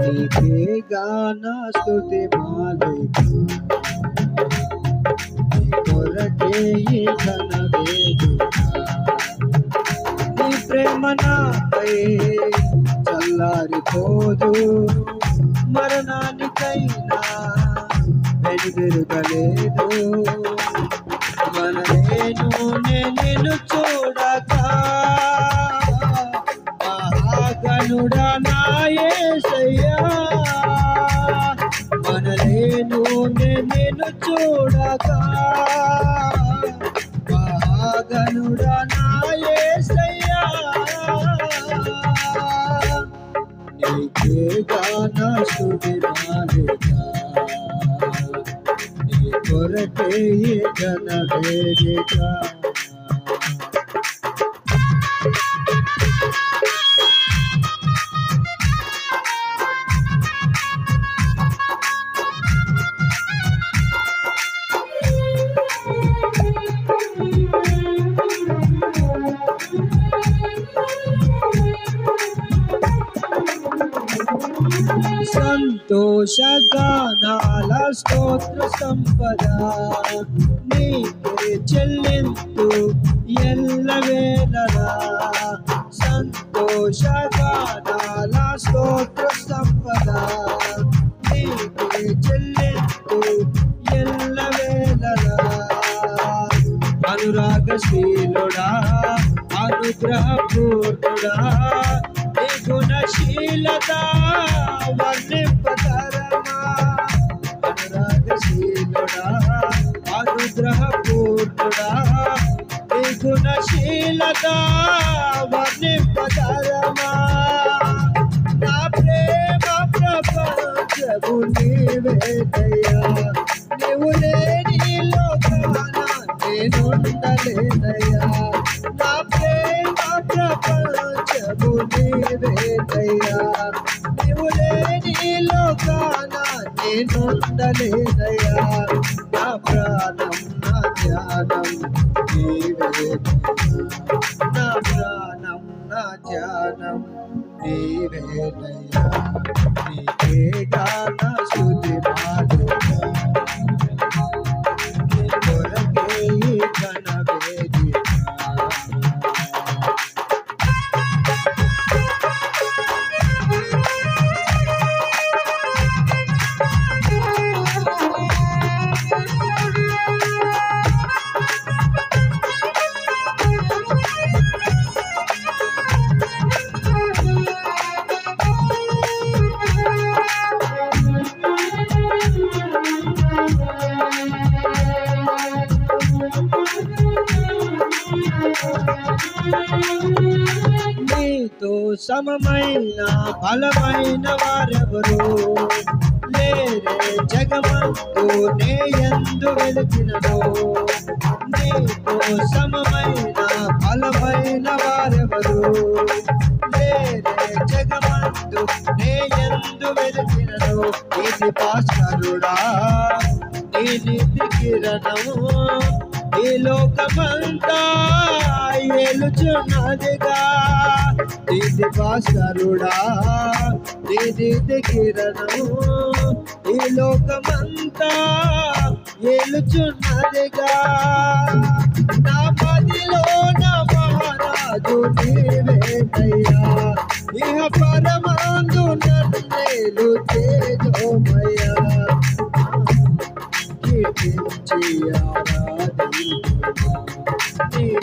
నీకే గాన స్తుతి మాలిక నీ కొరకే ఈ నాపై చల్లారిపోదు. మరణానికైనా వెనుదిరుగలేదు మన నేను నేను చూడక. మహాగణుడా నాయసయ్యా మన నేను నేను చూడక. మహాగణుడా ಸ್ತುತಿ ಮಾಡುತ್ತ ಕೊರತೆಯೇ ಜನ ಬೇಡಿಕ ఈ ఘన స్తోత్ర సంపద. నీకే చెల్లింతు ఎల్లవేళలా సంతోషగానాల స్తోత్ర సంపద. నీకే చెల్లింతు ఎల్లవేళలా అనురాగశీలుడా అనుగ్రహపూర్ణుడా నీ వర్ణింపతరమా అనురాగశీలుడా అనుగ్రహపూర్ణుడా గుణశీలత వర్ణింపతరమా నా ప్రేమ ప్రపంచము నీవేదయ్యా నీవు లేని లోకాన నేనుండలేదయ్యా. లోకాన నా ప్రాణం నా ధ్యానం నీవే. నా ప్రాణం నా ధ్యానం నీవేనయ్యా. సమమైన బలమైన వారెవరు? లేరే జగమంతు నే ఎందు వెలిచినను నీతో సమమైన బలమైన వారెవరు? లేరే జగమంతు నే ఎందు వెలిచినను ఇది పాస్కరుడా నీ నీతి కిరణము ఈ లోకమంతా ఏలుచున్నదిగా. ఇది భాస్కరుడా ఇది కిరణము. ఈ లోకమంతా ఏలుచున్నదిగా. నా పదిలో నా మహారాజు నీవేటయ్యా ఇహ పరమాందు నన్నేలు తేజో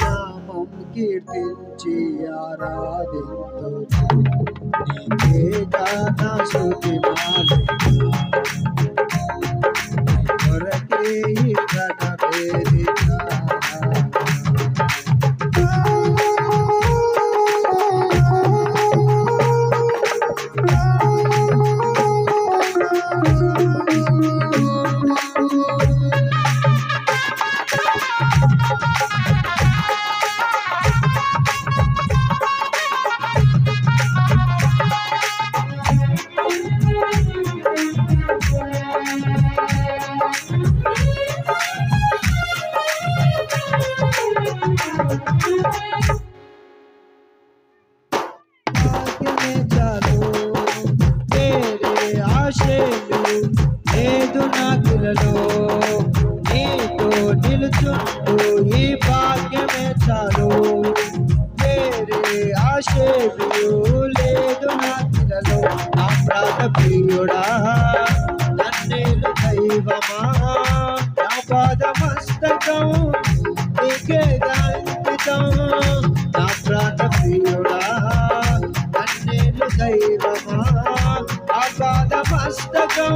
నామం కీర్తించి ఆరాధింతుమా నీకే గాన స్తుతి మాలిక వేళలో నీతో నిలుచుంటూ ఈ భాగ్యమే చాలు. వేరే ఆశేదు లేదు నా పిల్లలో. అప్రాత ప్రియుడా నన్నేలు దైవమా? నా పాదమస్తకం నీకే దాంకితం నా ప్రాత ప్రియుడా నన్నేలు దైవమా? ఆ పాదమస్తకం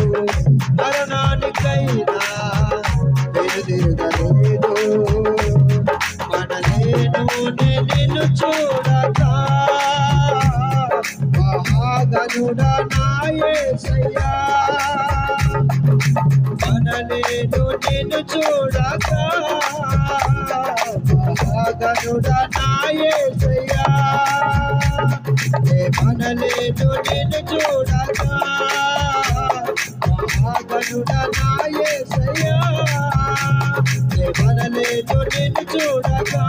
మనలేదు నేను చూడగా మహాగనుడనాయే సయ్యా మనలేదు నేను చూడగా